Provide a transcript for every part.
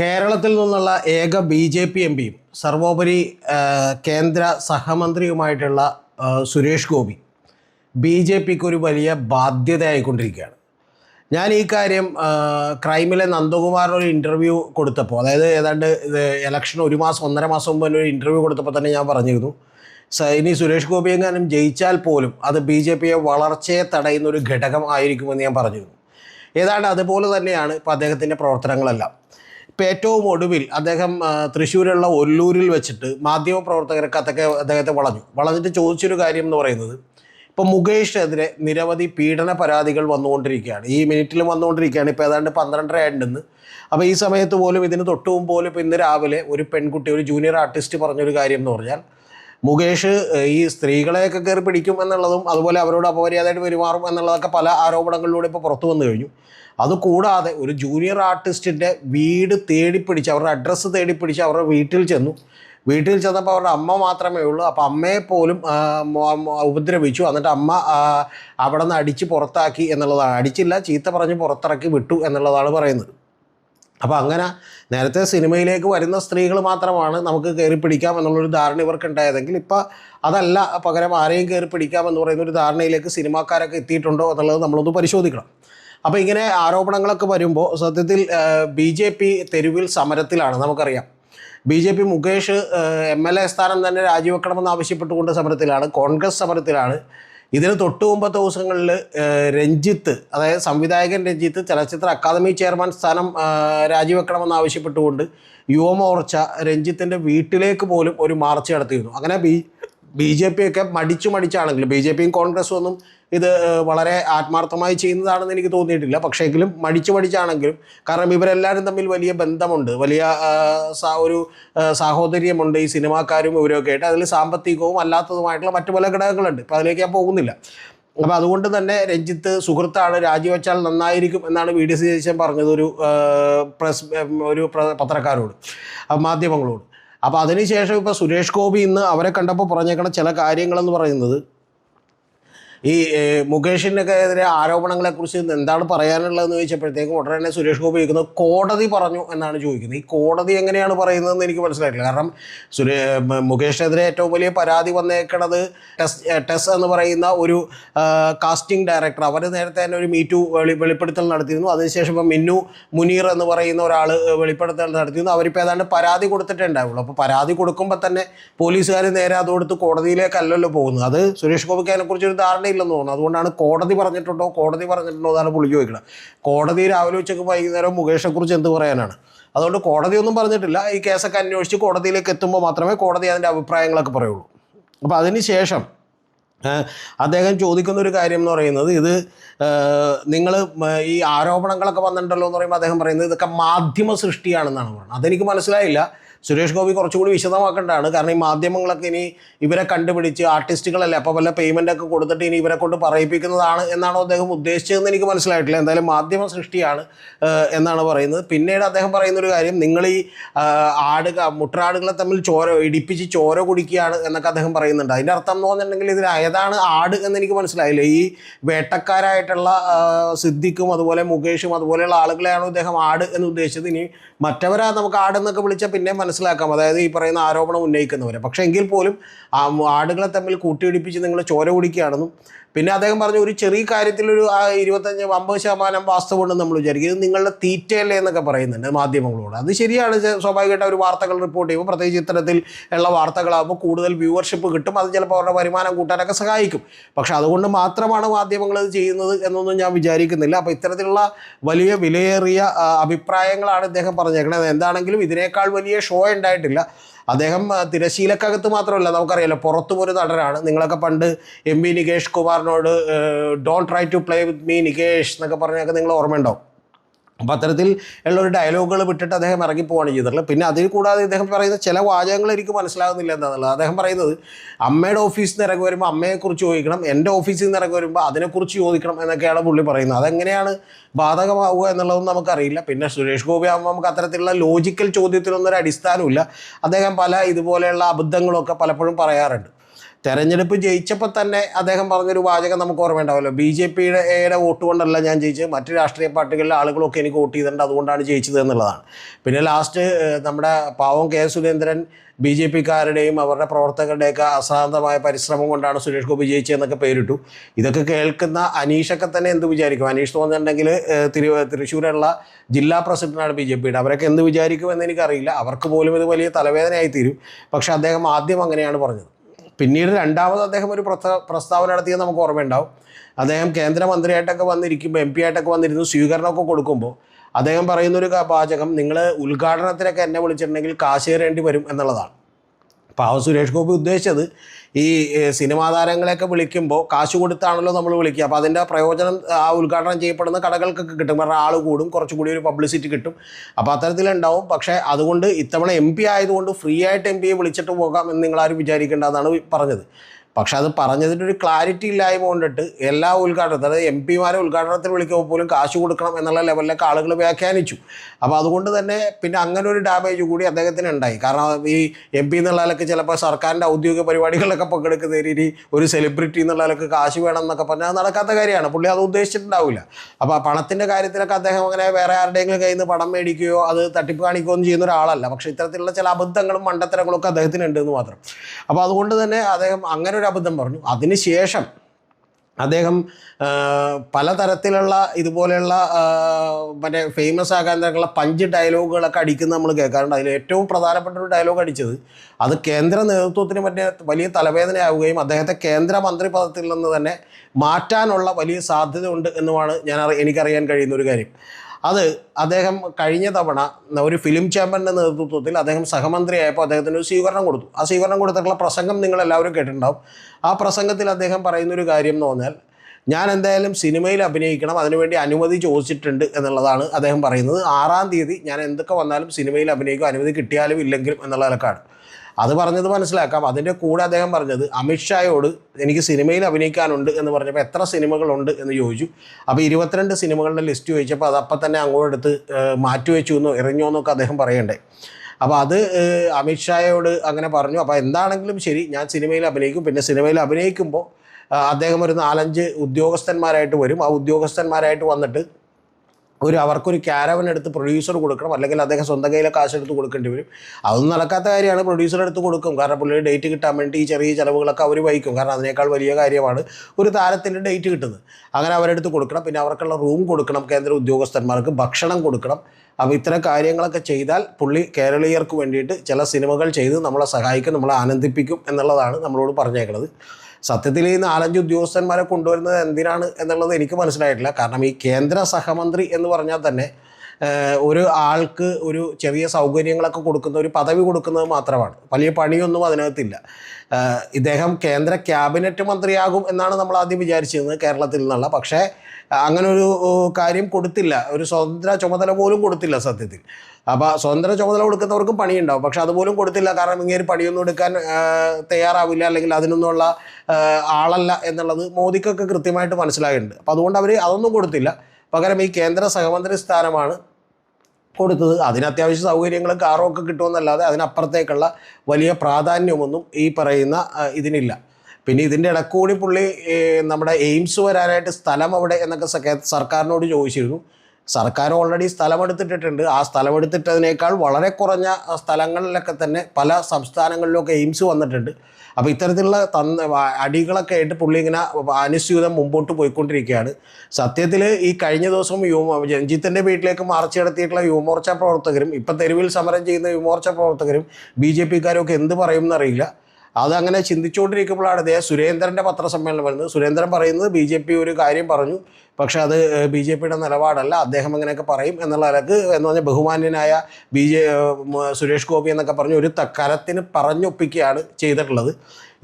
കേരളത്തിൽ നിന്നുള്ള ഏക ബി ജെ പി എം പിയും സർവോപരി കേന്ദ്ര സഹമന്ത്രിയുമായിട്ടുള്ള സുരേഷ് ഗോപി ബി ജെ പിക്ക് ഒരു വലിയ ബാധ്യതയായിക്കൊണ്ടിരിക്കുകയാണ്. ഞാൻ ഈ കാര്യം ക്രൈമിലെ നന്ദകുമാറിന് ഒരു ഇന്റർവ്യൂ കൊടുത്തപ്പോൾ അതായത് ഏതാണ്ട് ഇലക്ഷൻ ഒരു മാസം ഒന്നര മാസം മുമ്പ് തന്നെ ഒരു ഇന്റർവ്യൂ കൊടുത്തപ്പോൾ തന്നെ ഞാൻ പറഞ്ഞിരുന്നു ഇനി സുരേഷ് ഗോപി എങ്ങാനും ജയിച്ചാൽ പോലും അത് ബി ജെ പിയെ വളർച്ചയെ തടയുന്ന ഒരു ഘടകം ആയിരിക്കുമെന്ന് ഞാൻ പറഞ്ഞിരുന്നു. ഏതാണ്ട് അതുപോലെ തന്നെയാണ് ഇപ്പോൾ അദ്ദേഹത്തിന്റെ പ്രവർത്തനങ്ങളെല്ലാം. ഇപ്പോൾ ഏറ്റവും ഒടുവിൽ അദ്ദേഹം തൃശ്ശൂരുള്ള ഒല്ലൂരിൽ വെച്ചിട്ട് മാധ്യമപ്രവർത്തകർക്ക് അതൊക്കെ അദ്ദേഹത്തെ വളഞ്ഞു. വളഞ്ഞിട്ട് ചോദിച്ചൊരു കാര്യം എന്ന് പറയുന്നത് ഇപ്പോൾ മുകേഷിനെതിരെ നിരവധി പീഡന പരാതികൾ വന്നുകൊണ്ടിരിക്കുകയാണ്. ഈ മിനിറ്റിലും വന്നുകൊണ്ടിരിക്കുകയാണ്. ഇപ്പോൾ ഏതാണ്ട് പന്ത്രണ്ടര ആയിട്ടുണ്ടെന്ന് അപ്പോൾ ഈ സമയത്ത് പോലും ഇതിന് തൊട്ട് മുമ്പ് പോലും ഇന്ന് രാവിലെ ഒരു പെൺകുട്ടി ഒരു ജൂനിയർ ആർട്ടിസ്റ്റ് പറഞ്ഞൊരു കാര്യം എന്ന് പറഞ്ഞാൽ മുകേഷ് ഈ സ്ത്രീകളെയൊക്കെ കയറി പിടിക്കും എന്നുള്ളതും അതുപോലെ അവരോട് അപമര്യാദയായിട്ട് പെരുമാറും എന്നുള്ളതൊക്കെ പല ആരോപണങ്ങളിലൂടെ ഇപ്പോൾ പുറത്തു വന്നു കഴിഞ്ഞു. അതുകൂടാതെ ഒരു ജൂനിയർ ആർട്ടിസ്റ്റിന്റെ വീട് തേടിപ്പിടിച്ച് അവരുടെ അഡ്രസ്സ് തേടിപ്പിടിച്ച് അവരുടെ വീട്ടിൽ ചെന്നു. വീട്ടിൽ ചെന്നപ്പോൾ അവരുടെ അമ്മ മാത്രമേ ഉള്ളൂ. അപ്പോൾ അമ്മയെ പോലും ഉപദ്രവിച്ചു. എന്നിട്ട് അമ്മ അവിടെ നിന്ന് അടിച്ച് പുറത്താക്കി എന്നുള്ളതാണ്. അടിച്ചില്ല ചീത്ത പറഞ്ഞ് പുറത്തിറക്കി വിട്ടു എന്നുള്ളതാണ് പറയുന്നത്. അപ്പോൾ അങ്ങനെ നേരത്തെ സിനിമയിലേക്ക് വരുന്ന സ്ത്രീകൾ മാത്രമാണ് നമുക്ക് കയറി പിടിക്കാം എന്നുള്ളൊരു ധാരണ ഇവർക്ക് ഉണ്ടായതെങ്കിൽ ഇപ്പോൾ അതല്ല പകരം ആരെയും കയറി പിടിക്കാം എന്ന് പറയുന്ന ഒരു ധാരണയിലേക്ക് സിനിമാക്കാരൊക്കെ എത്തിയിട്ടുണ്ടോ എന്നുള്ളത് നമ്മളൊന്ന് പരിശോധിക്കണം. അപ്പോൾ ഇങ്ങനെ ആരോപണങ്ങളൊക്കെ വരുമ്പോൾ സത്യത്തിൽ ബി ജെ പി തെരുവിൽ സമരത്തിലാണ് നമുക്കറിയാം. B J P Mukesh M L A സ്ഥാനം തന്നെ രാജിവെക്കണമെന്ന് ആവശ്യപ്പെട്ടുകൊണ്ട് സമരത്തിലാണ്. കോൺഗ്രസ് സമരത്തിലാണ്. ഇതിന് തൊട്ട് മുമ്പത്തെ ദിവസങ്ങളിൽ രഞ്ജിത്ത് അതായത് സംവിധായകൻ രഞ്ജിത്ത് ചലച്ചിത്ര അക്കാദമി ചെയർമാൻ സ്ഥാനം രാജിവെക്കണമെന്ന് ആവശ്യപ്പെട്ടുകൊണ്ട് യുവമോർച്ച രഞ്ജിത്തിന്റെ വീട്ടിലേക്ക് പോലും ഒരു മാർച്ച് നടത്തിയിരുന്നു. അങ്ങനെ ബി ബി ജെ പി ഒക്കെ മടിച്ചു മടിച്ചാണെങ്കിലും ബി ജെ പിയും കോൺഗ്രസും ഒന്നും ഇത് വളരെ ആത്മാർത്ഥമായി ചെയ്യുന്നതാണെന്ന് എനിക്ക് തോന്നിയിട്ടില്ല. പക്ഷേങ്കിലും മടിച്ചു മടിച്ചാണെങ്കിലും കാരണം ഇവരെല്ലാവരും തമ്മിൽ വലിയ ബന്ധമുണ്ട്. വലിയ ഒരു സാഹോദര്യമുണ്ട് ഈ സിനിമാക്കാരും ഇവരൊക്കെ ആയിട്ട്. അതിൽ സാമ്പത്തികവും അല്ലാത്തതുമായിട്ടുള്ള മറ്റു പല ഘടകങ്ങളുണ്ട്. ഇപ്പോൾ അതിലേക്ക് ഞാൻ പോകുന്നില്ല. അപ്പോൾ അതുകൊണ്ട് തന്നെ രഞ്ജിത്ത് സുഹൃത്താണ് രാജിവെച്ചാൽ നന്നായിരിക്കും എന്നാണ് വി ഡി സതീശൻ പറഞ്ഞത് ഒരു പ്രസ് ഒരു പത്രക്കാരോട് മാധ്യമങ്ങളോട്. അപ്പോൾ അതിനുശേഷം ഇപ്പോൾ സുരേഷ് ഗോപി ഇന്ന് അവരെ കണ്ടപ്പോൾ പറഞ്ഞേക്കണ ചില കാര്യങ്ങളെന്ന് പറയുന്നത് ഈ മുകേഷിനൊക്കെ എതിരെ ആരോപണങ്ങളെക്കുറിച്ച് എന്താണ് പറയാനുള്ളതെന്ന് ചോദിച്ചപ്പോഴത്തേക്കും ഉടനെ തന്നെ സുരേഷ് ഗോപി ചോദിക്കുന്നത് കോടതി പറഞ്ഞു എന്നാണ് ചോദിക്കുന്നത്. ഈ കോടതി എങ്ങനെയാണ് പറയുന്നതെന്ന് എനിക്ക് മനസ്സിലായിട്ടില്ല. കാരണം സുരേ മുകേഷിനെതിരെ ഏറ്റവും വലിയ പരാതി വന്നേക്കണത് ടെസ് ടെസ് എന്ന് പറയുന്ന ഒരു കാസ്റ്റിംഗ് ഡയറക്ടർ. അവർ നേരത്തെ തന്നെ ഒരു മീറ്റു വെളി വെളിപ്പെടുത്തൽ നടത്തിയിരുന്നു. അതിനുശേഷം ഇപ്പം മിന്നു മുനീർ എന്ന് പറയുന്ന ഒരാൾ വെളിപ്പെടുത്തൽ നടത്തിയിരുന്നു. അവരിപ്പോൾ ഏതാണ്ട് പരാതി കൊടുത്തിട്ടുണ്ടാവുള്ളൂ അപ്പോൾ പരാതി കൊടുക്കുമ്പോൾ തന്നെ പോലീസുകാർ നേരെ അതോടുത്ത് കോടതിയിലേക്കല്ലല്ലോ പോകുന്നത്. അത് സുരേഷ് ഗോപിക്ക് അതിനെക്കുറിച്ച് ഒരു ധാരണയില്ലെന്ന് തോന്നുന്നു. അതുകൊണ്ടാണ് കോടതി പറഞ്ഞിട്ടുണ്ടോ കോടതി പറഞ്ഞിട്ടുണ്ടോ എന്നാണ് പുള്ളി ചോദിക്കുന്നത് കോടതി രാവിലെ ഉച്ചയ്ക്ക് വൈകുന്നേരം മുകേഷെക്കുറിച്ച് എന്ത് പറയാനാണ്? അതുകൊണ്ട് കോടതി ഒന്നും പറഞ്ഞിട്ടില്ല. ഈ കേസൊക്കെ അന്വേഷിച്ച് കോടതിയിലേക്ക് എത്തുമ്പോൾ മാത്രമേ കോടതി അതിന്റെ അഭിപ്രായങ്ങളൊക്കെ പറയുള്ളൂ. അപ്പോൾ അതിന് ശേഷം അദ്ദേഹം ചോദിക്കുന്ന ഒരു കാര്യം എന്ന് പറയുന്നത് ഇത് നിങ്ങൾ ഈ ആരോപണങ്ങളൊക്കെ വന്നിട്ടുണ്ടല്ലോ എന്ന് പറയുമ്പോൾ അദ്ദേഹം പറയുന്നത് ഇതൊക്കെ മാധ്യമ സൃഷ്ടിയാണെന്നാണ് പറയുന്നത് അതെനിക്ക് മനസ്സിലായില്ല. സുരേഷ് ഗോപി കുറച്ചുകൂടി വിശദമാക്കേണ്ടതാണ്. കാരണം ഈ മാധ്യമങ്ങളൊക്കെ ഇനി ഇവരെ കണ്ടുപിടിച്ച് ആർട്ടിസ്റ്റുകളല്ലേ അപ്പോൾ വല്ല പേയ്മെന്റ് ഒക്കെ കൊടുത്തിട്ട് ഇനി ഇവരെ കൊണ്ട് പറയിപ്പിക്കുന്നതാണ് എന്നാണോ അദ്ദേഹം ഉദ്ദേശിച്ചതെന്ന് എനിക്ക് മനസ്സിലായിട്ടില്ല. എന്തായാലും മാധ്യമ സൃഷ്ടിയാണ് എന്നാണ് പറയുന്നത്. പിന്നീട് അദ്ദേഹം പറയുന്ന ഒരു കാര്യം നിങ്ങൾ ഈ ആട് ആടുക മുട്ടറാടുകളെ തമ്മിൽ ചോര ഇടിപ്പിച്ച് ചോര കുടിക്കുകയാണ് എന്നൊക്കെ അദ്ദേഹം പറയുന്നുണ്ട്. അതിന്റെ അർത്ഥം എന്ന് പറഞ്ഞിട്ടുണ്ടെങ്കിൽ ഇതിൽ ഏതാണ് ആട് എന്ന് എനിക്ക് മനസ്സിലായില്ല. ഈ വേട്ടക്കാരായിട്ടുള്ള സിദ്ധിക്കും അതുപോലെ മുകേഷും അതുപോലെയുള്ള ആളുകളെയാണോ അദ്ദേഹം ആട് എന്ന് ഉദ്ദേശിച്ചത്? ഇനി മറ്റവരാ നമുക്ക് ആടെന്നൊക്കെ വിളിച്ചാൽ പിന്നെ മനസ്സിലാക്കാം. അതായത് ഈ പറയുന്ന ആരോപണം ഉന്നയിക്കുന്നവരെ. പക്ഷേ എങ്കിൽ പോലും ആടുകളെ തമ്മിൽ കൂട്ടിയിടിപ്പിച്ച് നിങ്ങൾ ചോര കുടിക്കുകയാണെന്നും പിന്നെ അദ്ദേഹം പറഞ്ഞു ഒരു ചെറിയ കാര്യത്തിലൊരു ആ ഇരുപത്തഞ്ച് അമ്പത് ശതമാനം വാസ്തവമുണ്ടെന്ന് നമ്മൾ വിചാരിക്കും. ഇത് നിങ്ങളുടെ തീറ്റയല്ലേ എന്നൊക്കെ പറയുന്നുണ്ട് മാധ്യമങ്ങളോട്. അത് ശരിയാണ്. സ്വാഭാവികമായിട്ട് ഒരു വാർത്തകൾ റിപ്പോർട്ട് ചെയ്യുമ്പോൾ പ്രത്യേകിച്ച് ഇത്തരത്തിൽ ഉള്ള വാർത്തകളാകുമ്പോൾ കൂടുതൽ വ്യൂവർഷിപ്പ് കിട്ടും. അത് ചിലപ്പോൾ അവരുടെ വരുമാനം കൂട്ടാനൊക്കെ സഹായിക്കും. പക്ഷേ അതുകൊണ്ട് മാത്രമാണ് മാധ്യമങ്ങൾ ഇത് ചെയ്യുന്നത് എന്നൊന്നും ഞാൻ വിചാരിക്കുന്നില്ല. അപ്പോൾ ഇത്തരത്തിലുള്ള വലിയ വിലയേറിയ അഭിപ്രായങ്ങളാണ് ഇദ്ദേഹം പറഞ്ഞേക്കുന്നത് എന്താണെങ്കിലും ഇതിനേക്കാൾ വലിയ ഷോ ഉണ്ടായിട്ടില്ല. അദ്ദേഹം തിരശീലക്കകത്ത് മാത്രമല്ല നമുക്കറിയാലോ പുറത്തും ഒരു നടനാണ്. നിങ്ങളൊക്കെ പണ്ട് M V Nikesh കുമാറിനോട് don't try to play with me Nikesh എന്നൊക്കെ പറഞ്ഞൊക്കെ നിങ്ങൾ ഓർമ്മയുണ്ടാവും അപ്പോൾ അത്തരത്തിൽ ഉള്ള ഒരു ഡയലോഗുകൾ വിട്ടിട്ട് അദ്ദേഹം ഇറങ്ങിപ്പോവാണ് ചെയ്തിട്ടുള്ളത്. പിന്നെ അതിൽ കൂടാതെ ഇദ്ദേഹം പറയുന്ന ചില വാചകങ്ങൾ എനിക്ക് മനസ്സിലാകുന്നില്ല എന്താണെന്നുള്ളത് അദ്ദേഹം പറയുന്നത് അമ്മയുടെ ഓഫീസിൽ നിന്ന് ഇറങ്ങി വരുമ്പോൾ അമ്മയെക്കുറിച്ച് ചോദിക്കണം എന്റെ ഓഫീസിൽ നിന്ന് ഇറങ്ങി വരുമ്പോൾ അതിനെക്കുറിച്ച് ചോദിക്കണം എന്നൊക്കെയാണ് പുള്ളി പറയുന്നത്. അതെങ്ങനെയാണ് ബാധകമാവുക എന്നുള്ളതൊന്നും നമുക്കറിയില്ല. പിന്നെ സുരേഷ് ഗോപി ആകുമ്പോൾ നമുക്ക് അത്തരത്തിലുള്ള ലോജിക്കൽ ചോദ്യത്തിനൊന്നും ഒരു അടിസ്ഥാനമില്ല അദ്ദേഹം പല ഇതുപോലെയുള്ള അബദ്ധങ്ങളൊക്കെ പലപ്പോഴും പറയാറുണ്ട്. തെരഞ്ഞെടുപ്പ് ജയിച്ചപ്പോൾ തന്നെ അദ്ദേഹം പറഞ്ഞൊരു വാചകം നമുക്ക് ഓർമ്മയുണ്ടാവുമല്ലോ ബി ജെ പിയുടെ വോട്ട് കൊണ്ടല്ല ഞാൻ ജയിച്ചത്. മറ്റ് രാഷ്ട്രീയ പാർട്ടികളിലെ ആളുകളൊക്കെ എനിക്ക് വോട്ട് ചെയ്തിട്ടുണ്ട്. അതുകൊണ്ടാണ് ജയിച്ചത് എന്നുള്ളതാണ്. പിന്നെ ലാസ്റ്റ് നമ്മുടെ പാവം കെ സുരേന്ദ്രൻ ബി ജെ പിക്കാരുടെയും അവരുടെ പ്രവർത്തകരുടെയൊക്കെ അസാന്തമായ പരിശ്രമം കൊണ്ടാണ് സുരേഷ് ഗോപി ജയിച്ചതെന്നൊക്കെ പേരിട്ടു. ഇതൊക്കെ കേൾക്കുന്ന അനീഷൊക്കെ തന്നെ എന്ത് വിചാരിക്കും? അനീഷ് തോന്നുന്നുണ്ടെങ്കിൽ തിരു തൃശ്ശൂരുള്ള ജില്ലാ പ്രസിഡന്റാണ് ബി ജെ പിയുടെ. അവരൊക്കെ എന്ത് വിചാരിക്കുമെന്ന് എനിക്കറിയില്ല. അവർക്ക് പോലും ഇത് വലിയ തലവേദനയായി തീരും പക്ഷേ അദ്ദേഹം ആദ്യം അങ്ങനെയാണ് പറഞ്ഞത്. പിന്നീട് രണ്ടാമത് അദ്ദേഹം ഒരു പ്രസ്ത- പ്രസ്താവന നടത്തിയത് നമുക്ക് ഓർമ്മയുണ്ടാവും. അദ്ദേഹം കേന്ദ്രമന്ത്രിയായിട്ടൊക്കെ വന്നിരിക്കുമ്പോൾ എം പി ആയിട്ടൊക്കെ വന്നിരുന്നു സ്വീകരണമൊക്കെ കൊടുക്കുമ്പോൾ അദ്ദേഹം പറയുന്നൊരു പാചകം നിങ്ങൾ ഉദ്ഘാടനത്തിനൊക്കെ എന്നെ വിളിച്ചിട്ടുണ്ടെങ്കിൽ കാശ് കയറേണ്ടി വരും എന്നുള്ളതാണ്. പാവ സുരേഷ് ഗോപി ഉദ്ദേശിച്ചത് ഈ സിനിമാ താരങ്ങളെയൊക്കെ വിളിക്കുമ്പോൾ കാശ് കൊടുത്താണല്ലോ നമ്മൾ വിളിക്കുക. അപ്പോൾ അതിന്റെ പ്രയോജനം ആ ഉദ്ഘാടനം ചെയ്യപ്പെടുന്ന കടകൾക്കൊക്കെ കിട്ടും. കാരണം ആൾ കൂടും കുറച്ചുകൂടി ഒരു പബ്ലിസിറ്റി കിട്ടും. അപ്പോൾ അത്തരത്തിലുണ്ടാവും. പക്ഷേ അതുകൊണ്ട് ഇത്തവണ എം പി ആയതുകൊണ്ട് ഫ്രീ ആയിട്ട് എം പിയെ വിളിച്ചിട്ട് പോകാം എന്ന് നിങ്ങളാരും വിചാരിക്കേണ്ടതെന്നാണ് പറഞ്ഞത്. പക്ഷെ അത് പറഞ്ഞതിന്റെ ഒരു ക്ലാരിറ്റി ഇല്ലായ്മ കൊണ്ടിട്ട് എല്ലാ ഉദ്ഘാടനത്തിൽ അതായത് എം പിമാരെ ഉദ്ഘാടനത്തിന് വിളിക്കുമ്പോൾ പോലും കാശ് കൊടുക്കണം എന്നുള്ള ലെവലിലൊക്കെ ആളുകൾ വ്യാഖ്യാനിച്ചു. അപ്പോൾ അതുകൊണ്ട് തന്നെ പിന്നെ അങ്ങനെ ഒരു ഡാമേജ് കൂടി അദ്ദേഹത്തിന് ഉണ്ടായി. കാരണം ഈ എം പി എന്നുള്ളതിലൊക്കെ ചിലപ്പോൾ സർക്കാരിന്റെ ഔദ്യോഗിക പരിപാടികളിലൊക്കെ പങ്കെടുക്കുന്ന രീതി ഒരു സെലിബ്രിറ്റി എന്നുള്ളതിലൊക്കെ കാശ് വേണം എന്നൊക്കെ പറഞ്ഞാൽ അത് നടക്കാത്ത കാര്യമാണ്. പുള്ളി അത് ഉദ്ദേശിച്ചിട്ടുണ്ടാവില്ല. അപ്പോൾ പണത്തിന്റെ കാര്യത്തിലൊക്കെ അദ്ദേഹം അങ്ങനെ വേറെ ആരുടെയെങ്കിലും കയ്യിൽ നിന്ന് പണം മേടിക്കുകയോ അത് തട്ടിപ്പ് കാണിക്കുകയോ ചെയ്യുന്ന ഒരാളല്ല. പക്ഷേ ഇത്തരത്തിലുള്ള ചില അബദ്ധങ്ങളും മണ്ടത്തരങ്ങളൊക്കെ അദ്ദേഹത്തിന് എന്ന് മാത്രം. അപ്പോൾ അതുകൊണ്ട് തന്നെ അദ്ദേഹം അങ്ങനെ ഒരു അബദ്ധം പറഞ്ഞു. അതിനുശേഷം അദ്ദേഹം പലതരത്തിലുള്ള ഇതുപോലെയുള്ള മറ്റേ ഫേമസ് ആകാൻ തരത്തിലുള്ള പഞ്ച് ഡയലോഗുകളൊക്കെ അടിക്കുന്ന നമ്മൾ കേൾക്കാറുണ്ട്. അതിൽ ഏറ്റവും പ്രധാനപ്പെട്ട ഒരു ഡയലോഗ് അടിച്ചത് അത് കേന്ദ്ര നേതൃത്വത്തിന് മറ്റേ വലിയ തലവേദനയാവുകയും അദ്ദേഹത്തെ കേന്ദ്രമന്ത്രി പദത്തിൽ നിന്ന് തന്നെ മാറ്റാനുള്ള വലിയ സാധ്യത ഉണ്ട് എന്നുമാണ് ഞാൻ എനിക്കറിയാൻ കഴിയുന്ന ഒരു കാര്യം. അത് അദ്ദേഹം കഴിഞ്ഞ തവണ ഒരു ഫിലിം ചേമ്പറിന്റെ നേതൃത്വത്തിൽ അദ്ദേഹം സഹമന്ത്രിയായപ്പോൾ അദ്ദേഹത്തിന് ഒരു സ്വീകരണം കൊടുത്തു. ആ സ്വീകരണം കൊടുത്തിട്ടുള്ള പ്രസംഗം നിങ്ങൾ എല്ലാവരും കേട്ടിട്ടുണ്ടാവും. ആ പ്രസംഗത്തിൽ അദ്ദേഹം പറയുന്ന ഒരു കാര്യം എന്ന് പറഞ്ഞാൽ ഞാൻ എന്തായാലും സിനിമയിൽ അഭിനയിക്കണം അതിനുവേണ്ടി അനുമതി ചോദിച്ചിട്ടുണ്ട് എന്നുള്ളതാണ് അദ്ദേഹം പറയുന്നത്. ആറാം തീയതി ഞാൻ എന്തൊക്കെ വന്നാലും സിനിമയിൽ അഭിനയിക്കും അനുമതി കിട്ടിയാലും ഇല്ലെങ്കിലും എന്നുള്ള നിലക്കാണ്. അത് പറഞ്ഞത് മനസ്സിലാക്കാം. അതിന്റെ കൂടെ അദ്ദേഹം പറഞ്ഞത് അമിത്ഷായോട് എനിക്ക് സിനിമയിൽ അഭിനയിക്കാനുണ്ട് എന്ന് പറഞ്ഞപ്പോൾ എത്ര സിനിമകളുണ്ട് എന്ന് ചോദിച്ചു. അപ്പോൾ ഇരുപത്തിരണ്ട് സിനിമകളുടെ ലിസ്റ്റ് ചോദിച്ചപ്പോൾ അത് അപ്പം തന്നെ അങ്ങോട്ടെടുത്ത് മാറ്റിവെച്ചു എന്നോ എറിഞ്ഞോ എന്നൊക്കെ അദ്ദേഹം പറയണ്ടേ. അപ്പോൾ അത് അമിത്ഷായോട് അങ്ങനെ പറഞ്ഞു. അപ്പോൾ എന്താണെങ്കിലും ശരി ഞാൻ സിനിമയിൽ അഭിനയിക്കും. പിന്നെ സിനിമയിൽ അഭിനയിക്കുമ്പോൾ അദ്ദേഹം ഒരു നാലഞ്ച് ഉദ്യോഗസ്ഥന്മാരായിട്ട് വരും. ആ ഉദ്യോഗസ്ഥന്മാരായിട്ട് വന്നിട്ട് ഒരു അവർക്കൊരു ക്യാരവൻ എടുത്ത് പ്രൊഡ്യൂസർ കൊടുക്കണം. അല്ലെങ്കിൽ അദ്ദേഹം സ്വന്തം കയ്യിലെ കാശ് എടുത്ത് കൊടുക്കേണ്ടി വരും. അതൊന്നും നടക്കാത്ത കാര്യമാണ് പ്രൊഡ്യൂസർ എടുത്ത് കൊടുക്കും. കാരണം പുള്ളിയുടെ ഡേറ്റ് കിട്ടാൻ വേണ്ടി ഈ ചെറിയ ചിലവുകളൊക്കെ അവർ വഹിക്കും. കാരണം അതിനേക്കാൾ വലിയ കാര്യമാണ് ഒരു താരത്തിന്റെ ഡേറ്റ് കിട്ടുന്നത്. അങ്ങനെ അവരെടുത്ത് കൊടുക്കണം. പിന്നെ അവർക്കുള്ള റൂം കൊടുക്കണം. കേന്ദ്ര ഉദ്യോഗസ്ഥന്മാർക്ക് ഭക്ഷണം കൊടുക്കണം. അപ്പോൾ ഇത്തരം കാര്യങ്ങളൊക്കെ ചെയ്താൽ പുള്ളി കേരളീയർക്ക് വേണ്ടിയിട്ട് ചില സിനിമകൾ ചെയ്ത് നമ്മളെ സഹായിക്കും നമ്മളെ ആനന്ദിപ്പിക്കും എന്നുള്ളതാണ് നമ്മളോട് പറഞ്ഞേക്കുന്നത് സത്യത്തിൽ ഈ നാലഞ്ച് ഉദ്യോഗസ്ഥന്മാരെ കൊണ്ടുവരുന്നത് എന്തിനാണ് എന്നുള്ളത് എനിക്ക് മനസ്സിലായിട്ടില്ല. കാരണം ഈ കേന്ദ്ര സഹമന്ത്രി എന്ന് പറഞ്ഞാൽ തന്നെ ഒരു ആൾക്ക് ഒരു ചെറിയ സൗകര്യങ്ങളൊക്കെ കൊടുക്കുന്ന ഒരു പദവി കൊടുക്കുന്നത് മാത്രമാണ്. വലിയ പണിയൊന്നും അതിനകത്തില്ല. ഇദ്ദേഹം കേന്ദ്ര ക്യാബിനറ്റ് മന്ത്രിയാകും എന്നാണ് നമ്മൾ ആദ്യം വിചാരിച്ചിരുന്നത് കേരളത്തിൽ നിന്നുള്ള. പക്ഷേ അങ്ങനെ ഒരു കാര്യം കൊടുത്തില്ല. ഒരു സ്വതന്ത്ര ചുമതല പോലും കൊടുത്തില്ല സത്യത്തിൽ. അപ്പോൾ സ്വതന്ത്ര ചുമതല കൊടുക്കുന്നവർക്കും പണിയുണ്ടാവും. പക്ഷെ അതുപോലും കൊടുത്തില്ല. കാരണം ഇങ്ങനെ പണിയൊന്നും എടുക്കാൻ തയ്യാറാവില്ല. അല്ലെങ്കിൽ അതിനൊന്നുള്ള ആളല്ല എന്നുള്ളത് മോദിക്കൊക്കെ കൃത്യമായിട്ട് മനസ്സിലായിട്ടുണ്ട്. അപ്പോൾ അതുകൊണ്ട് അവർ അതൊന്നും കൊടുത്തില്ല. പകരം ഈ കേന്ദ്ര സഹമന്ത്രി സ്ഥാനമാണ് കൊടുത്തത്. അതിന് അത്യാവശ്യ സൗകര്യങ്ങളും കാറും ഒക്കെ കിട്ടുമെന്നല്ലാതെ അതിനപ്പുറത്തേക്കുള്ള വലിയ പ്രാധാന്യമൊന്നും ഈ പറയുന്ന ഇതിനില്ല. പിന്നെ ഇതിന്റെ ഇടക്കൂടി പുള്ളി നമ്മുടെ എയിംസ് വരാനായിട്ട് സ്ഥലം അവിടെ എന്നൊക്കെ സർക്കാരിനോട് ചോദിച്ചിരുന്നു. സർക്കാർ ഓൾറെഡി സ്ഥലമെടുത്തിട്ടിട്ടുണ്ട്. ആ സ്ഥലമെടുത്തിട്ടതിനേക്കാൾ വളരെ കുറഞ്ഞ സ്ഥലങ്ങളിലൊക്കെ തന്നെ പല സംസ്ഥാനങ്ങളിലൊക്കെ എയിംസ് വന്നിട്ടുണ്ട്. അപ്പോൾ ഇത്തരത്തിലുള്ള തന്ന അടികളൊക്കെ ആയിട്ട് പുള്ളി ഇങ്ങനെ അനുസ്യൂതം മുമ്പോട്ട് പോയിക്കൊണ്ടിരിക്കുകയാണ്. സത്യത്തിൽ ഈ കഴിഞ്ഞ ദിവസം യു രഞ്ജിത്തിന്റെ വീട്ടിലേക്ക് മാർച്ച് നടത്തിയിട്ടുള്ള യുവമോർച്ച പ്രവർത്തകരും ഇപ്പം തെരുവിൽ സമരം ചെയ്യുന്ന യുവമോർച്ച പ്രവർത്തകരും ബി ജെ പിക്കാരും ഒക്കെ എന്ത് പറയും എന്നറിയില്ല അതങ്ങനെ ചിന്തിച്ചുകൊണ്ടിരിക്കുമ്പോഴാണ് ഇതേ സുരേന്ദ്രന്റെ പത്രസമ്മേളനം വരുന്നത്. സുരേന്ദ്രൻ പറയുന്നത് ബി ജെ പി ഒരു കാര്യം പറഞ്ഞു. പക്ഷേ അത് ബി ജെ പിയുടെ നിലപാടല്ല. അദ്ദേഹം അങ്ങനെയൊക്കെ പറയും എന്നുള്ള നിലയ്ക്ക് എന്ന് പറഞ്ഞാൽ ബഹുമാന്യനായ ബി ജെ സുരേഷ് ഗോപി എന്നൊക്കെ പറഞ്ഞു ഒരു തക്കരത്തിന് പറഞ്ഞൊപ്പിക്കുകയാണ് ചെയ്തിട്ടുള്ളത്.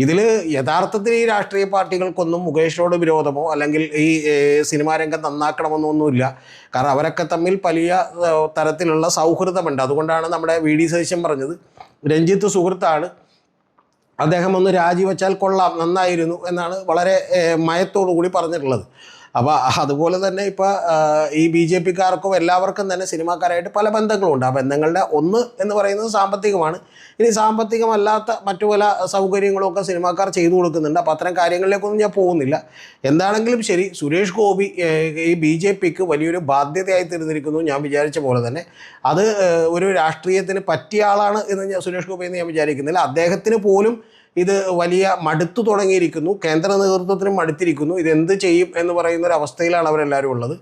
ഇതിൽ യഥാർത്ഥത്തിൽ ഈ രാഷ്ട്രീയ പാർട്ടികൾക്കൊന്നും മുകേഷിനോട് വിരോധമോ അല്ലെങ്കിൽ ഈ സിനിമാ രംഗം നന്നാക്കണമെന്നോ ഒന്നുമില്ല കാരണം അവരൊക്കെ തമ്മിൽ വലിയ തരത്തിലുള്ള സൗഹൃദമുണ്ട്. അതുകൊണ്ടാണ് നമ്മുടെ വി ഡി സതീശൻ പറഞ്ഞത്. രഞ്ജിത്ത് സുഹൃത്താണ്. അദ്ദേഹം ഒന്ന് രാജിവെച്ചാൽ കൊള്ളാം നന്നായിരുന്നു എന്നാണ് വളരെ മയത്തോടു കൂടി പറഞ്ഞിട്ടുള്ളത്. അപ്പോൾ അതുപോലെ തന്നെ ഇപ്പോൾ ഈ ബി ജെ പിക്കാർക്കും എല്ലാവർക്കും തന്നെ സിനിമാക്കാരായിട്ട് പല ബന്ധങ്ങളുണ്ട്. ആ ബന്ധങ്ങളുടെ ഒന്ന് എന്ന് പറയുന്നത് സാമ്പത്തികമാണ്. ഇനി സാമ്പത്തികമല്ലാത്ത മറ്റു പല സൗകര്യങ്ങളും ഒക്കെ സിനിമാക്കാർ ചെയ്തു കൊടുക്കുന്നുണ്ട്. അപ്പോൾ അത്തരം കാര്യങ്ങളിലേക്കൊന്നും ഞാൻ പോകുന്നില്ല. എന്താണെങ്കിലും ശരി സുരേഷ് ഗോപി ഈ ബി ജെ പിക്ക് വലിയൊരു ബാധ്യതയായി തീർന്നിരിക്കുന്നു ഞാൻ വിചാരിച്ച പോലെ തന്നെ. അത് ഒരു രാഷ്ട്രീയത്തിന് പറ്റിയ ആളാണ് എന്ന് ഞാൻ സുരേഷ് ഗോപി എന്ന് ഞാൻ വിചാരിക്കുന്നില്ല. അദ്ദേഹത്തിന് പോലും ഇത് വലിയ മടുത്തു തുടങ്ങിയിരിക്കുന്നു. കേന്ദ്ര നേതൃത്വത്തിനും മടുത്തിരിക്കുന്നു. ഇത് ചെയ്യും എന്ന് പറയുന്ന ഒരു അവസ്ഥയിലാണ് അവരെല്ലാവരും ഉള്ളത്.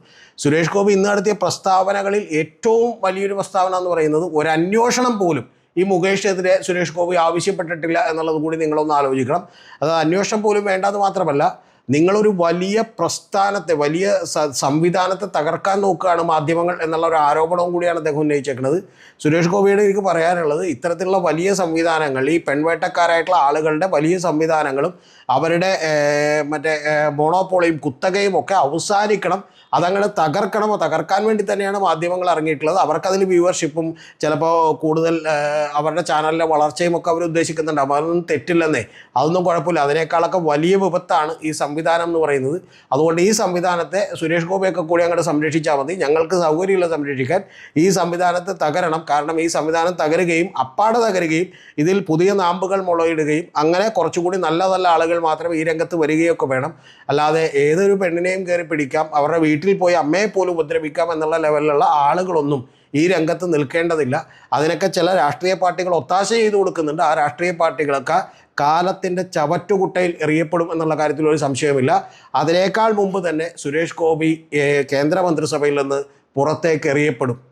സുരേഷ് ഗോപി ഇന്ന് നടത്തിയ പ്രസ്താവനകളിൽ ഏറ്റവും വലിയൊരു പ്രസ്താവന എന്ന് പറയുന്നത് ഒരു അന്വേഷണം പോലും ഈ മുകേഷിനെതിരെ സുരേഷ് ഗോപി ആവശ്യപ്പെട്ടിട്ടില്ല എന്നുള്ളത് കൂടി നിങ്ങളൊന്ന് ആലോചിക്കണം. അത് അന്വേഷണം പോലും വേണ്ടെന്ന് മാത്രമല്ല നിങ്ങളൊരു വലിയ പ്രസ്ഥാനത്തെ വലിയ സംവിധാനത്തെ തകർക്കാൻ നോക്കുകയാണ് മാധ്യമങ്ങൾ എന്നുള്ള ഒരു ആരോപണവും കൂടിയാണ് അദ്ദേഹം ഉന്നയിച്ചേക്കുന്നത്. സുരേഷ് ഗോപിയുടെ എനിക്ക് പറയാനുള്ളത് ഇത്തരത്തിലുള്ള വലിയ സംവിധാനങ്ങൾ ഈ പെൺവേട്ടക്കാരായിട്ടുള്ള ആളുകളുടെ വലിയ സംവിധാനങ്ങളും അവരുടെ മറ്റേ മോണോപോളിയും കുത്തകയും ഒക്കെ അവസാനിക്കണം. അതങ്ങനെ തകർക്കണമോ? തകർക്കാൻ വേണ്ടി തന്നെയാണ് മാധ്യമങ്ങൾ ഇറങ്ങിയിട്ടുള്ളത്. അവർക്കതിൽ വ്യൂവർഷിപ്പും ചിലപ്പോൾ കൂടുതൽ അവരുടെ ചാനലിലെ വളർച്ചയും ഒക്കെ അവർ ഉദ്ദേശിക്കുന്നുണ്ട്. അപ്പോൾ അതൊന്നും തെറ്റില്ലെന്നേ. അതൊന്നും കുഴപ്പമില്ല. അതിനേക്കാളൊക്കെ വലിയ വിപത്താണ് ഈ സംവിധാനം എന്ന് പറയുന്നത്. അതുകൊണ്ട് ഈ സംവിധാനത്തെ സുരേഷ് ഗോപിയൊക്കെ കൂടി അങ്ങോട്ട് സംരക്ഷിച്ചാൽ മതി. ഞങ്ങൾക്ക് സൗകര്യമില്ല സംരക്ഷിക്കാൻ. ഈ സംവിധാനത്തെ തകരണം. കാരണം ഈ സംവിധാനം തകരുകയും അപ്പാടെ തകരുകയും ഇതിൽ പുതിയ നാമ്പുകൾ മുളയിടുകയും അങ്ങനെ കുറച്ചുകൂടി നല്ല നല്ല ആളുകൾ മാത്രം ഈ രംഗത്ത് വരികയൊക്കെ വേണം. അല്ലാതെ ഏതൊരു പെണ്ണിനെയും കയറി പിടിക്കാം. അവരുടെ വീട്ടിൽ പോയി അമ്മയെ പോലും ഉപദ്രവിക്കാം എന്നുള്ള ലെവലിലുള്ള ആളുകളൊന്നും ഈ രംഗത്ത് നിൽക്കേണ്ടതില്ല. അതിനൊക്കെ ചില രാഷ്ട്രീയ പാർട്ടികൾ ഒത്താശ ചെയ്തു കൊടുക്കുന്നുണ്ട്. ആ രാഷ്ട്രീയ പാർട്ടികളൊക്കെ കാലത്തിന്റെ ചവറ്റുകുട്ടയിൽ എറിയപ്പെടും എന്നുള്ള കാര്യത്തിൽ ഒരു സംശയമില്ല അതിനേക്കാൾ മുമ്പ് തന്നെ സുരേഷ് ഗോപി കേന്ദ്രമന്ത്രിസഭയിൽ നിന്ന് പുറത്തേക്ക് എറിയപ്പെടും.